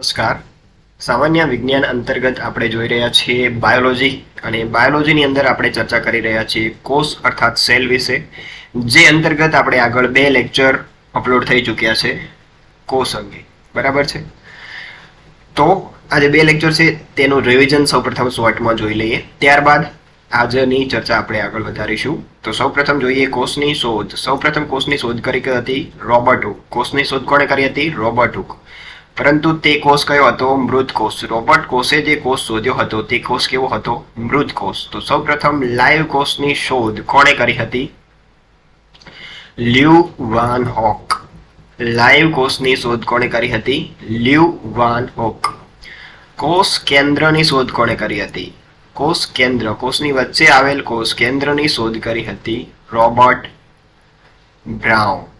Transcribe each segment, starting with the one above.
નમસ્કાર. સામાન્ય વિજ્ઞાન અંતર્ગત આપણે જોઈ રહ્યા છીએ બાયોલોજી અને બાયોલોજીની અંદર આપણે ચર્ચા કરી રહ્યા છીએ કોષ અર્થાત સેલ વિશે, જે અંતર્ગત આપણે આગળ બે લેક્ચર અપલોડ થઈ ચૂક્યા છે કોષ અંગે. બરાબર છે? તો આજે બે લેક્ચર છે, તેનું રિવિઝન સૌપ્રથમ શોર્ટમાં જોઈ લઈએ. ત્યારબાદ આજની ચર્ચા આપણે આગળ વધારીશું. તો સૌપ્રથમ જોઈએ કોષની શોધ. સૌપ્રથમ કોષની શોધ કરી હતી? Robert Hooke. કોષની શોધ કોણે કરી હતી? Robert Hooke. પરંતુ તે કોષ કયો હતો? મૃત કોષ. રોબર્ટ કોષે જે કોષ શોધ્યો હતો તે કોષ કેવો હતો? મૃત કોષ. તો સૌપ્રથમ લાઈવ કોષની શોધ કોણે કરી હતી? લ્યુ વાન હોક. લાઈવ કોષની શોધ કોણે કરી હતી? Leeuwenhoek. કોષ કેન્દ્રની શોધ કોણે કરી હતી? કોષ કેન્દ્ર. કોષની વચ્ચે આવેલ કોષ કેન્દ્રની શોધ કરી હતી રોબર્ટ બ્રાઉન.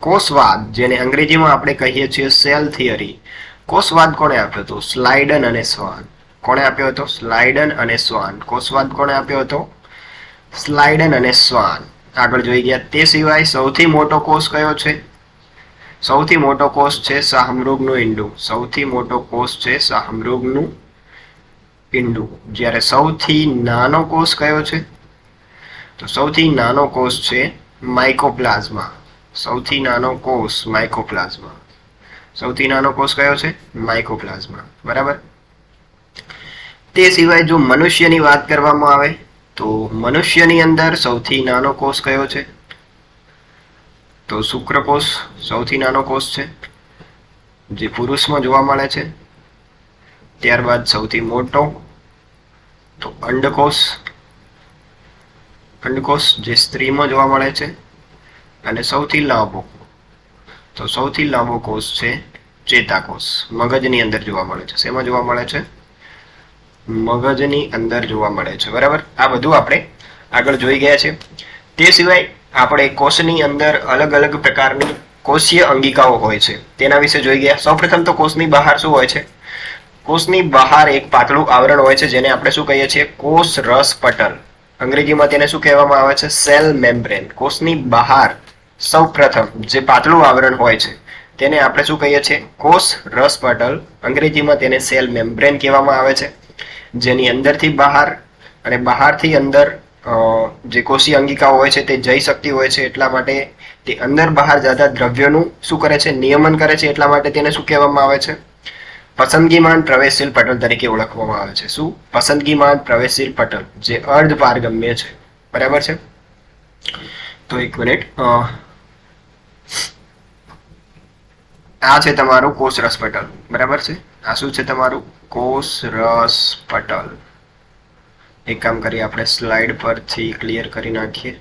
કોષવાદ, જેને અંગ્રેજીમાં આપણે કહીએ છીએ સેલ થિયરી. કોષવાદ કોણે આપ્યો હતો? સ્લાઇડન અને સ્વાન. કોણે આપ્યો હતો? સ્લાઇડન અને સ્વાન. કોષવાદ કોણે આપ્યો હતો? સ્લાઇડન અને સ્વાન. આગળ જોઈ ગયા. તે સિવાય સૌથી મોટો કોષ કયો છે? સૌથી મોટો કોષ છે શાહમૃગનું ઈંડું. સૌથી મોટો કોષ છે શાહમૃગનું ઈંડું. જ્યારે સૌથી નાનો કોષ કયો છે? તો સૌથી નાનો કોષ છે માઇકોપ્લાઝમા સૌથી નાનો કોષ માઇકોપ્લાઝમા સૌથી નાનો કોષ કયો છે? માઇકોપ્લાઝમા બરાબર? તે સિવાય જો મનુષ્યની વાત કરવામાં આવે, તો મનુષ્યની અંદર સૌથી નાનો કોષ કયો છે? તો શુક્રકોષ સૌથી નાનો કોષ છે. જે પુરુષમાં જોવા મળે છે. ત્યારબાદ સૌથી મોટો, તો અંડકોષ. અંડકોષ જે સ્ત્રીમાં જોવા મળે છે. અને સૌથી લાંબો તો સૌથી લાંબો કોષ છે ચેતાકોષ. મગજની અંદર જોવા મળે છે. શેમાં જોવા મળે છે? મગજની અંદર જોવા મળે છે. બરાબર? આ બધું આપણે આગળ જોઈ ગયા છે. તે સિવાય આપણે કોષની અંદર અલગ અલગ પ્રકારની કોષીય અંગિકાઓ હોય છે. તેના વિશે જોઈ ગયા. સૌપ્રથમ તો કોષની બહાર શું હોય છે? કોષની બહાર એક પાતળું આવરણ હોય છે, જેને આપણે શું કહીએ છીએ? કોષ રસ પટલ. અંગ્રેજીમાં તેને શું કહેવામાં આવે છે? Cell membrane. કોષની બહાર સૌ પ્રથમ જે પાતળું આવરણ હોય છે, તેને આપણે શું કહીએ છીએ? કોષ રસ પટલ અંગ્રેજીમાં તેને સેલ મેમ્બ્રેન કહેવામાં આવે છે. જેની અંદરથી બહાર અને બહારથી અંદર જે કોષી અંગિકાઓ હોય છે તે જઈ શકતી હોય છે એટલા માટે તે અંદર બહાર જતા દ્રવ્યોનું શું કરે છે? નિયમન કરે છે એટલા માટે તેને શું કહેવામાં આવે છે? પસંદગીમાન પ્રવેશશીલ પટલ તરીકે ઓળખવામાં આવે છે. શું? પસંદગીમાન પ્રવેશશીલ પટલ, જે અર્ધ પારગમ્ય છે. બરાબર છે? તો એક મિનિટ આ છે તમારું કોષ રસ પટલ બરાબર છે? આ શું છે તમારું? કોષ રસ પટલ એક કામ કરીએ, આપણે સ્લાઇડ પરથી ક્લિયર કરી નાખીએ.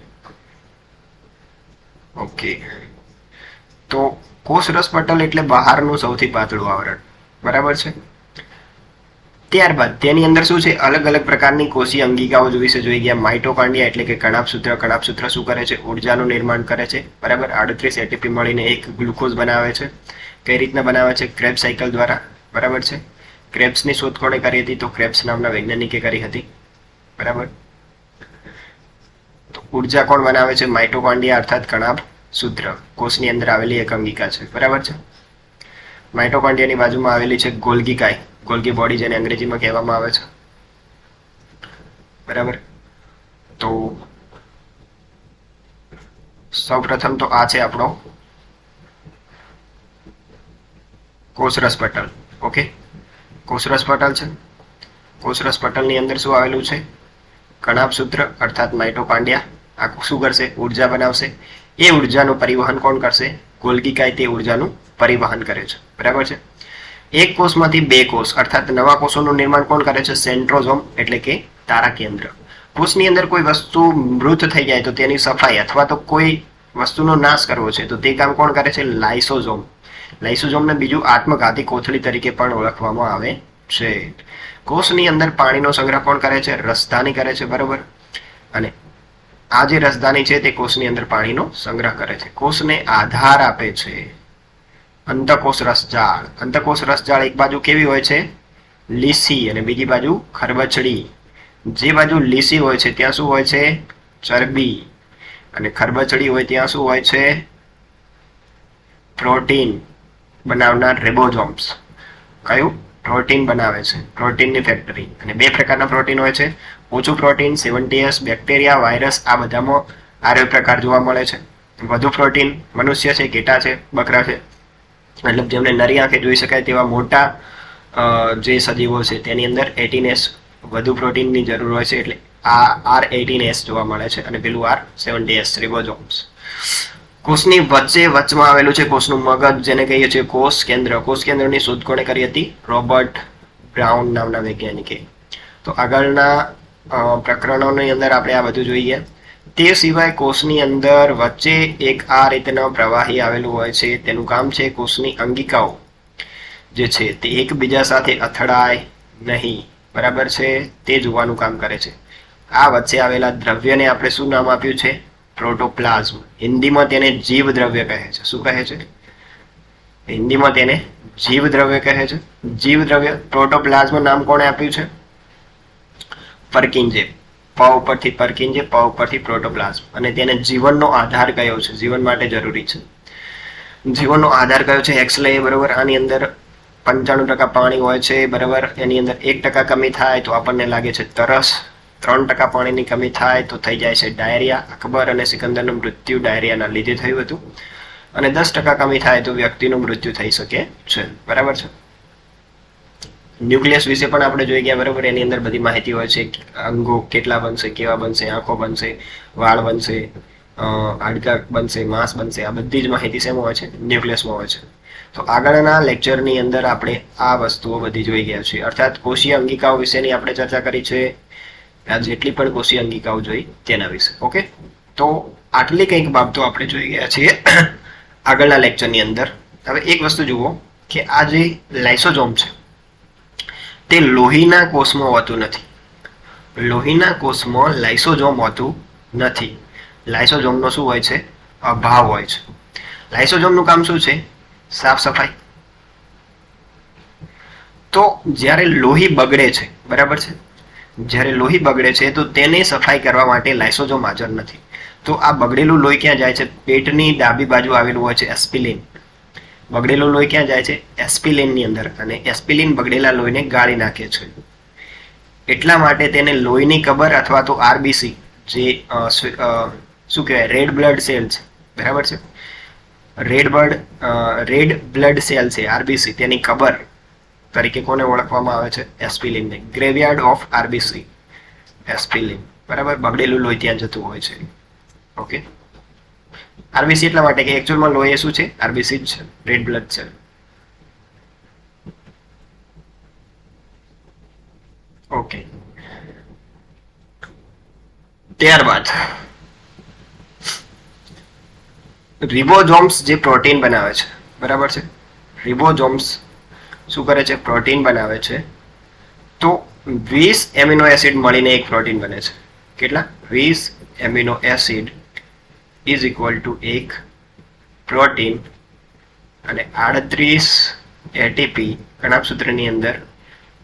ઓકે. તો કોષ રસ પટલ એટલે બહારનું સૌથી પાતળું આવરણ. બરાબર છે? ત્યારબાદ, તેની અંદર શું છે? અલગ અલગ પ્રકારની કોષી અંગિકાઓ વિશે જોઈ ગયા માઇટોકાંડિયા એટલે કે કણાપસૂત્ર. કણાપસૂત્ર શું કરે છે? ઉર્જાનું નિર્માણ કરે છે. બરાબર? આડત્રીસ એટીપી મળીને એક ગ્લુકોઝ બનાવે છે. કઈ રીતના બનાવે છે? ક્રેબ સાયકલ દ્વારા. બરાબર છે? ક્રેબ્સની શોધ કોણે કરી હતી? તો ક્રેબ્સ નામના વૈજ્ઞાનિકે કરી હતી. બરાબર? તો ઊર્જા કોણ બનાવે છે? માઇટોકોન્ડિયા અર્થાત કણાપ સૂત્ર કોષની અંદર આવેલી એક અંગિકા છે. બરાબર છે? માઇટોકોન્ડિયાની બાજુમાં આવેલી છે ગોલ્ગીકાય ગોલ્ગી બોડી જેને અંગ્રેજીમાં કહેવામાં આવે છે. બરાબર? તો સૌપ્રથમ તો આ છે આપણો કોષરસ પટલ. ઓકે? કોષરસ પટલ છે. કોષરસ પટલની અંદર શું આવેલું છે? કણાપ સૂત્ર, અર્થાત માઇટોપાંડિયા આ શું કરશે? ઊર્જા બનાવશે. એ ઉર્જાનું પરિવહન કોણ કરશે? ગોલગીકાય તે ઉર્જાનું પરિવહન કરે છે. બરાબર છે? એક કોષમાંથી બે કોષ, અર્થાત નવા કોષોનું નિર્માણ કોણ કરે છે? સેન્ટ્રોઝોમ, એટલે કે તારા કેન્દ્ર. કોષની અંદર કોઈ વસ્તુ મૃત થઈ જાય તો તેની સફાઈ અથવા તો કોઈ વસ્તુનો નાશ કરવો છે તો તે કામ કોણ કરે છે? લાઇસોઝોમ. લાઇસોઝોમને બીજું આત્મઘાતી કોથળી તરીકે પણ ઓળખવામાં આવે છે. કોષની અંદર પાણીનો સંગ્રહ કોણ કરે છે? રસધાની કરે છે, બરોબર? અને આ જે રસધાની છે તે કોષની અંદર પાણીનો સંગ્રહ કરે છે. કોષને આધાર આપે છે. અંતકોષ રસજાળ. અંતકોષ રસજાળ એક બાજુ કેવી હોય છે? લીસી અને બીજી બાજુ ખરબચડી. જે બાજુ લીસી હોય છે, ત્યાં શું હોય છે? ચરબી. અને ખરબચડી હોય, ત્યાં શું હોય છે? પ્રોટીન. બનાવનાર રેબોઝોમ્સ. કયું? પ્રોટીન બનાવે છે. પ્રોટીનની ફેક્ટરી. અને બે પ્રકારના પ્રોટીન હોય છે. ઓછું પ્રોટીન સેવન્ટીએસ બેક્ટેરિયા, વાયરસ, આ બધામાં આરોગ્ય પ્રકાર જોવા મળે છે. વધુ પ્રોટીન મનુષ્ય છે, ઘેટા છે, બકરા છે. મતલબ જેમને નરી આંખે જોઈ શકાય તેવા મોટા જે સજીવો છે, તેની અંદર એટીન એસ વધુ પ્રોટીનની જરૂર હોય છે. એટલે આ આર એટીન એસ જોવા મળે છે. અને પેલું આર સેવન્ટી એસ રિબોઝોમ્સ. કોષની વચ્ચે વચમાં આવેલું છે કોષનું મગજ, જેને કહીએ છીએ કોષ કેન્દ્ર. કોષ કેન્દ્રની શોધ કોણે કરી હતી રોબર્ટ બ્રાઉન નામના વૈજ્ઞાનિકે. તો આગળના પ્રકરણોની અંદર આપણે આ બધું જોઈએ. તે સિવાય કોષની અંદર વચ્ચે એક આ રીતના પ્રવાહી આવેલું હોય છે. તેનું કામ છે કોષની અંગિકાઓ જે છે તે એકબીજા સાથે અથડાય નહીં. બરાબર છે? તે જોવાનું કામ કરે છે. આ વચ્ચે આવેલા દ્રવ્યને આપણે શું નામ આપ્યું છે? પ્રોટોપ્લાઝમ હિન્દીમાં તેને જીવ દ્રવ્ય કહે છે. શું કહે છે? હિન્દીમાં તેને જીવ દ્રવ્ય કહે છે. જીવ દ્રવ્ય પ્રોટોપ્લાઝમ નામ કોણે આપ્યું છે? પરકિંજે. પ ઉપરથી પરકિંજે, પ ઉપરથી પ્રોટોપ્લાઝમ અને તેને જીવનનો આધાર કયો છે? જીવન માટે જરૂરી છે. જીવનનો આધાર કયો છે? એક્સ લઈએ બરોબર. આની અંદર પંચાણું ટકા પાણી હોય છે, બરાબર. એની અંદર એક ટકા કમી થાય તો આપણને લાગે છે તરસ. ત્રણ ટકા પાણીની કમી થાય તો થઈ જાય છે ડાયરિયા. અકબર અને સિકંદરનું મૃત્યુ ડાયરિયાના લીધે થયું હતું. અને દસ ટકા કમી થાય તો વ્યક્તિનું મૃત્યુ થઈ શકે છે. બરાબર છે? ન્યુક્લિયસ વિશે પણ આપણે જોઈ ગયા, બરાબર? એની અંદર બધી માહિતી હોય છે અંગો કેટલા બનશે, કેવા બનશે, આંખો બનશે, વાળ બનશે હાડકા બનશે, માંસ બનશે, આ બધી જ માહિતી શેમાં હોય છે? ન્યુક્લિયસમાં હોય છે. તો આગળના લેક્ચરની અંદર આપણે આ વસ્તુઓ બધી જોઈ ગયા છીએ. અર્થાત કોષીય અંગિકાઓ વિશેની આપણે ચર્ચા કરી છે. જેટલી પણ કોષીય અંગિકાઓ જોઈ તેના વિશે, ઓકે? તો આટલી કંઈક બાબતો આપણે જોઈ ગયા છીએ આગળના લેક્ચરની અંદર. હવે એક વસ્તુ જુઓ કે આ જે લાઇસોજોમ છે, તે લોહીના કોષમાં હોતું નથી. લોહીના કોષમાં લાઇસોજોમ હોતું નથી. લાઇસોજોમનો શું હોય છે? અભાવ હોય છે. લાઇસોજોમનું કામ શું છે? સાફ સફાઈ. તો જ્યારે લોહી બગડે છે, બરાબર છે? જ્યારે લોહી બગડે છે, તો તેને સફાઈ કરવા માટે લાઇસોજોમ હાજર નથી. તો આ બગડેલું લોહી ક્યાં જાય છે? પેટની ડાબી બાજુ આવેલું હોય છે, એસ્પિલિન. બગડેલું લોહી ક્યાં જાય છે? એસ્પિલિનની અંદર અને એસ્પિલિન બગડેલા લોહીને ગાળી નાખે છે. એટલા માટે તેને લોહીની કબર અથવા તો આરબીસી, જે શું કહેવાય? રેડ બ્લડ સેલ છે. બરાબર છે? Red blood red blood cell છે, આરબીસી, તેની કબર. તરીકે કોને ઓળખવામાં આવે છે? એસ્પિલિનને ગ્રેવયાર્ડ ઓફ આરબીસી એસ્પિલિન બરાબર? બગડેલું લોહી ત્યાં જતું હોય છે. ઓકે આરબીસી એટલા માટે કે એકચ્યુઅલમાં લોહી શું છે? આરબીસી જ છે. રેડ બ્લડ છે ઓકે ત્યારબાદ રિબોઝોમ્સ જે પ્રોટીન બનાવે છે. બરાબર છે? રિબોઝોમ્સ શું કરે છે? પ્રોટીન બનાવે છે. તો વીસ એમિનો એસિડ મળીને એક પ્રોટીન બને છે. કેટલા? વીસ amino acid is equal to એક પ્રોટીન અને આડત્રીસ એટીપી કણાપસૂત્રની અંદર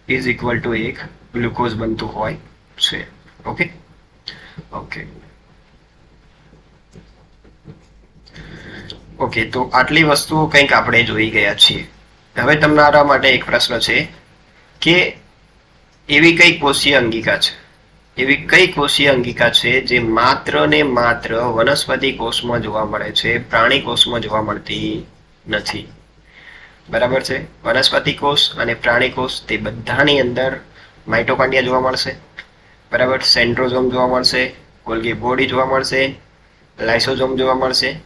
ઇઝ ઇક્વલ ટુ એક ગ્લુકોઝ બનતું હોય છે. ઓકે? ઓકે. ઓકે, તો આટલી વસ્તુઓ કંઈક આપણે જોઈ ગયા છીએ. હવે તમારા માટે એક પ્રશ્ન છે કે એવી કઈ કોષીય અંગિકા છે? એવી કઈ કોષીય અંગિકા છે જે માત્ર ને માત્ર વનસ્પતિ કોષમાં જોવા મળે છે, પ્રાણી કોષમાં જોવા મળતી નથી? બરાબર છે? વનસ્પતિ કોષ અને પ્રાણી કોષ તે બધાની અંદર માઇટોકોન્ડ્રિયા જોવા મળશે. બરાબર? સેન્ટ્રોઝોમ જોવા મળશે ગોલ્ગી બોડી જોવા મળશે, લાઇસોઝોમ જોવા મળશે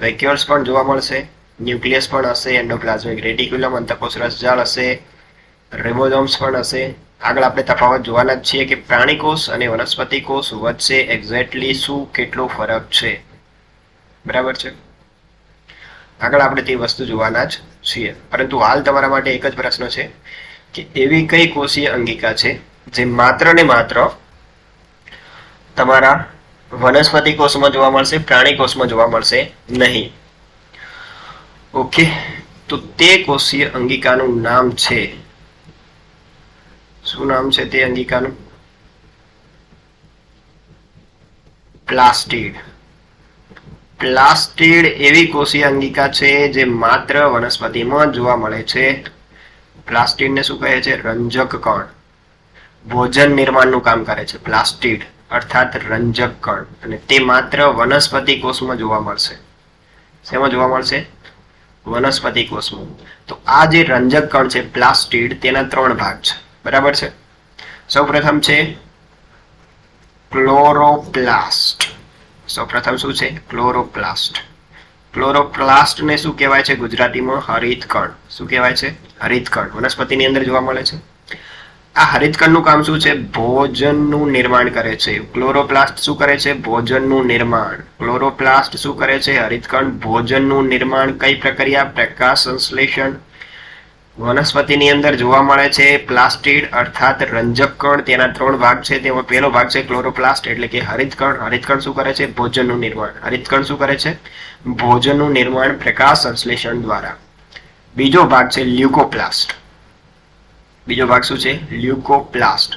વેક્યુલ્સ પણ જોવા મળશે ન્યુક્લિયસ પણ હશે, એન્ડોપ્લાઝમિક રેટિક્યુલમ અંતકોષ રસજાળ હશે રિબોઝોમ્સ પણ હશે. આગળ આપણે તફાવત જોવાના જ છીએ કે પ્રાણી કોષ અને વનસ્પતિ કોષ વચ્ચે એક્ઝેક્ટલી શું કેટલો ફરક છે. બરાબર છે? આગળ આપણે તે વસ્તુ જોવાના જ છીએ. પરંતુ હાલ તમારા માટે એક જ પ્રશ્ન છે કે એવી કઈ કોષીય અંગિકા છે જે માત્ર ને માત્ર તમારા વનસ્પતિ કોષમાં જોવા મળશે, પ્રાણી કોષમાં જોવા મળશે નહીં. ઓકે, તો તે કોષીય અંગિકાનું નામ છે. શું નામ છે તે અંગિકાનું? પ્લાસ્ટિડ. પ્લાસ્ટિડ એવી કોષીય અંગિકા છે જે માત્ર વનસ્પતિમાં જોવા મળે છે. પ્લાસ્ટિડને શું કહે છે? રંજક કણ. ભોજન નિર્માણનું કામ કરે છે. પ્લાસ્ટિડ, અર્થાત રંજક કણ. અને તે માત્ર વનસ્પતિ કોષમાં જોવા મળશે. શેમાં જોવા મળશે? વનસ્પતિ કોષમાં. તો આ જે રંજક કણ છે પ્લાસ્ટિડ તેના ત્રણ ભાગ છે. બરાબર છે? સૌપ્રથમ છે ક્લોરોપ્લાસ્ટ. સૌપ્રથમ શું છે? ક્લોરોપ્લાસ્ટ. ક્લોરોપ્લાસ્ટને શું કહેવાય છે ગુજરાતીમાં? હરિતકણ. શું કહેવાય છે? હરિતકણ. વનસ્પતિની અંદર જોવા મળે છે? આ હરિતકણનું કામ શું છે? ભોજનનું નિર્માણ કરે છે. ક્લોરોપ્લાસ્ટ શું કરે છે? ભોજનનું નિર્માણ. ક્લોરોપ્લાસ્ટ શું કરે છે? હરિતકણ, ભોજનનું નિર્માણ કઈ પ્રક્રિયા? પ્રકાશ સંશ્લેષણ. વનસ્પતિની અંદર જોવા મળે છે પ્લાસ્ટિડ અર્થાત રંજક કણ. તેના ત્રણ ભાગ છે. તેમાં પહેલો ભાગ છે ક્લોરોપ્લાસ્ટ એટલે કે હરિતકણ. હરિતકણ શું કરે છે? ભોજનનું નિર્માણ. હરિતકણ શું કરે છે? ભોજનનું નિર્માણ પ્રકાશ સંશ્લેષણ દ્વારા. બીજો ભાગ છે લ્યુકોપ્લાસ્ટ. બીજો ભાગ શું છે? લ્યુકોપ્લાસ્ટ.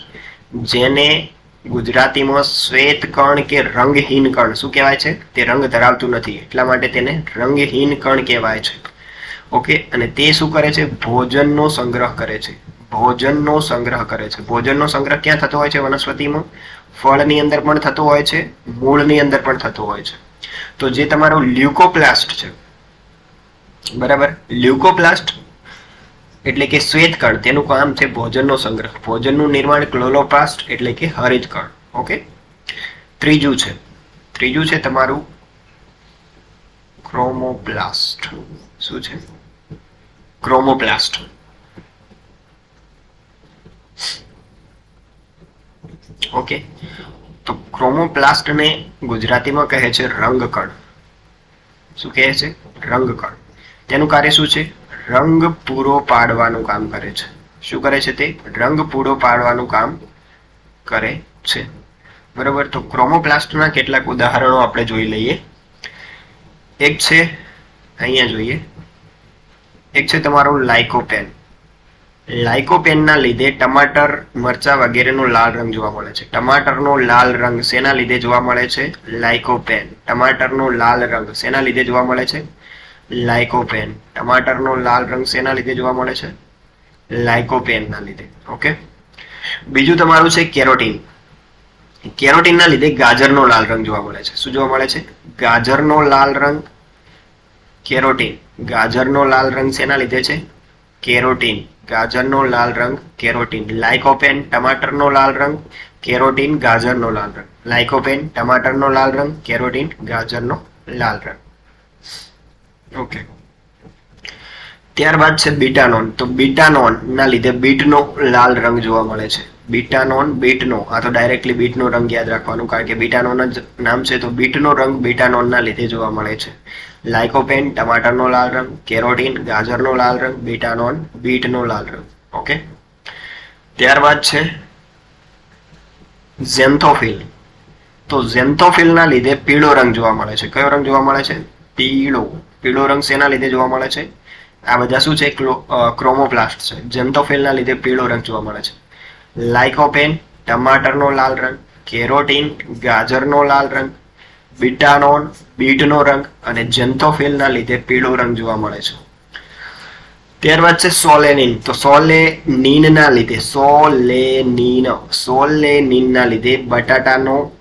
જેને ગુજરાતીમાં શ્વેત કણ કે રંગહીન કણ. શું કહેવાય છે? તે રંગ ધરાવતું નથી. એટલા માટે તેને રંગહીન કણ કહેવાય છે. ઓકે? અને તે શું કરે છે? ભોજનનો સંગ્રહ કરે છે. ભોજનનો સંગ્રહ કરે છે. ભોજનનો સંગ્રહ ક્યાં થતો હોય છે વનસ્પતિમાં? ફળની અંદર પણ થતો હોય છે. મૂળની અંદર પણ થતો હોય છે. તો જે તમારો લ્યુકોપ્લાસ્ટ છે. બરાબર? લ્યુકોપ્લાસ્ટ એટલે કે શ્વેતકણ, તેનું કામ છે ભોજનનો સંગ્રહ. ભોજનનું નિર્માણ ક્લોલોપ્લાસ્ટ એટલે કે હરિતકણ. ઓકે? ત્રીજું છે. ત્રીજું છે તમારું ક્રોમોપ્લાસ્ટ. શું છે? ક્રોમોપ્લાસ્ટ. ઓકે? તો ક્રોમોપ્લાસ્ટને ગુજરાતીમાં કહે છે રંગકણ. શું કહે છે? રંગકણ. તેનું કાર્ય શું છે? રંગ પૂરો પાડવાનું કામ કરે છે. શું કરે છે તે? રંગ પૂરો પાડવાનું કામ કરે છે. બરાબર, તો ક્રોમોપ્લાસ્ટના કેટલાક ઉદાહરણો આપણે જોઈ લઈએ. એક છે, અહીંયા જોઈએ. એક છે તમારું લાઇકોપેન. લાઇકોપેનના લીધે ટમાટર, મરચા વગેરેનો લાલ રંગ જોવા મળે છે. ટમાટરનો લાલ રંગ શેના લીધે જોવા મળે છે? લાઇકોપેન. ટમાટરનો લાલ રંગ શેના લીધે જોવા મળે છે? લાઇકોપેન. ટમાટરનો લાલ રંગ શેના લીધે જોવા મળે છે? લાઇકોપેનના લીધે. ઓકે? બીજું તમારું છે કેરોટીન. કેરોટીનના લીધે ગાજરનો લાલ રંગ જોવા મળે છે. શું જોવા મળે છે? ગાજરનો લાલ રંગ, કેરોટીન. ગાજરનો લાલ રંગ શેના લીધે છે? કેરોટીન. ગાજરનો લાલ રંગ, કેરોટીન. લાઇકોપેન, ટમાટરનો લાલ રંગ, કેરોટીન, ગાજરનો લાલ રંગ. લાઇકોપેન, ટમાટરનો લાલ રંગ, કેરોટીન, ગાજરનો લાલ રંગ. ઓકે. ત્યારબાદ છે બીટાનોન. તો બીટાનોન ના લીધે બીટનો લાલ રંગ જોવા મળે છે. બીટાનોન, બીટનો. આ તો ડાયરેક્ટલી બીટનો રંગ યાદ રાખવાનું, કારણ કે બીટાનોન જ નામ છે, તો બીટનો રંગ બીટાનોનના લીધે જોવા મળે છે. લાઇકોપેન, ટમાટરનો લાલ રંગ, કેરોટીન, ગાજરનો લાલ રંગ, બીટાનોન, બીટનો લાલ રંગ. ઓકે. ત્યારબાદ છે ઝેન્થોફિલ. તો ઝેન્થોફિલના લીધે પીળો રંગ જોવા મળે છે. કયો રંગ જોવા મળે છે? પીળો. પીળો રંગ શેના લીધે જોવા મળે છે? આ બધા શું છે? ક્રોમોપ્લાસ્ટ છે. ઝેન્થોફિલના લીધે પીળો રંગ જોવા મળે છે. લાઇકોપેન, ટમાટરનો લાલ રંગ, કેરોટીન, ગાજરનો લાલ રંગ, બીટાનોન, બીટનો રંગ અને જેન્થોફિલના લીધે પીળો રંગ જોવા મળે છે. ત્યારબાદ છે સોલેનિન. તો સોલેનિનના લીધે, સોલેનિન, સોલેનિનના લીધે બટાટાનો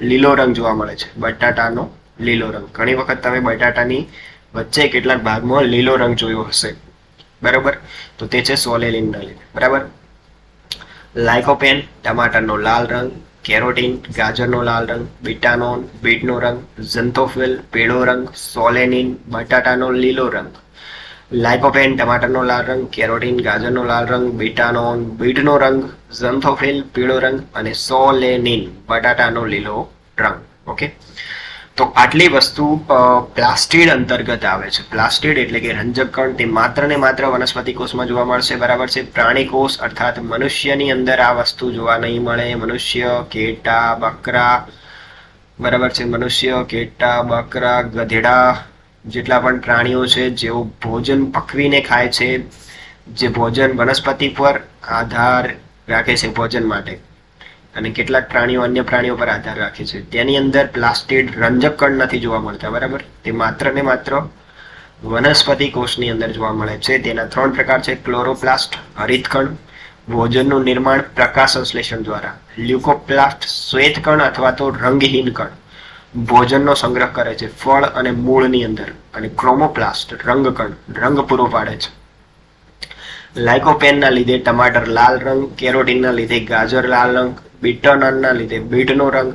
લીલો રંગ જોવા મળે છે. બટાટાનો લીલો રંગ. ઘણી વખત તમે બટાટાની વચ્ચે કેટલાક ભાગમાં લીલો રંગ જોયો હશે. બરાબર? તો તે છે સોલેનિનના લીધે. બરાબર? લાઇકોપેન ટમાટરનો લાલ રંગ, કેરોટીન, ગાજરનો લાલ રંગ બીટાનોન બીટનો રંગ, ઝંથોફિલ, પીળો રંગ, સોલેનિન, બટાટાનો લીલો રંગ. લાઇકોપેન ટમાટરનો લાલ રંગ, કેરોટીન, ગાજરનો લાલ રંગ બીટાનોન બીટનો રંગ, ઝંથોફિલ, પીળો રંગ અને સોલેનિન, બટાટાનો લીલો રંગ. ઓકે? તો આટલી વસ્તુ પ્લાસ્ટિડ અંતર્ગત આવે છે. પ્લાસ્ટિડ એટલે કે રંજક કણ તે માત્ર ને માત્ર વનસ્પતિ કોષમાં જોવા મળશે, બરાબર છે? પ્રાણી કોષ, અર્થાત મનુષ્યની અંદર આ વસ્તુ જોવા નહીં મળે. મનુષ્ય, કેટા, બકરા, બરાબર છે? મનુષ્ય, કેટા, બકરા, ગધેડા જેટલા પણ પ્રાણીઓ છે, જેઓ ભોજન પકવીને ખાય છે, જે ભોજન વનસ્પતિ પર આધાર રાખે છે ભોજન માટે. અને કેટલાક પ્રાણીઓ અન્ય પ્રાણીઓ પર આધાર રાખે છે. તેની અંદર પ્લાસ્ટિડ રંજક કણ નથી જોવા મળતા, બરાબર? તે માત્ર ને માત્ર વનસ્પતિ કોષની અંદર જોવા મળે છે. તેના ત્રણ પ્રકાર છે ક્લોરોપ્લાસ્ટ હરિતકણ ભોજનનું નિર્માણ પ્રકાશ સંશ્લેષણ દ્વારા લ્યુકોપ્લાસ્ટ શ્વેતકણ અથવા તો રંગહીન કણ. ભોજનનો સંગ્રહ કરે છે ફળ અને મૂળની અંદર અને ક્રોમોપ્લાસ્ટ રંગકણ રંગ પૂરો પાડે છે. લાઇકોપેનના લીધે ટમાટર લાલ રંગ, કેરોટીનના લીધે ગાજર લાલ રંગ બીટોનનના લીધે, બીટનો રંગ,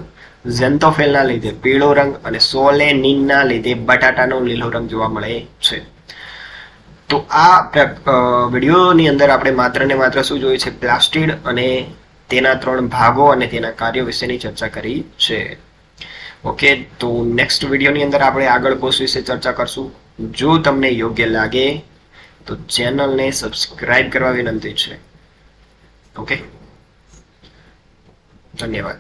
ઝેન્થોફેલના લીધે પીળો રંગ અને સોલેનિનના લીધે બટાટાનો લીલો રંગ જોવા મળે છે. તો આ વિડીયોની અંદર આપણે માત્ર ને માત્ર શું જોયું છે? પ્લાસ્ટિડ અને તેના ત્રણ ભાગો અને તેના કાર્યો વિશેની ચર્ચા કરી છે. ઓકે, તો નેક્સ્ટ વિડીયોની અંદર આપણે આગળ કોર્સ વિશે ચર્ચા કરશું. જો તમને યોગ્ય લાગે, તો ચેનલને સબસ્ક્રાઇબ કરવા વિનંતી છે. ઓકે? Nie ma.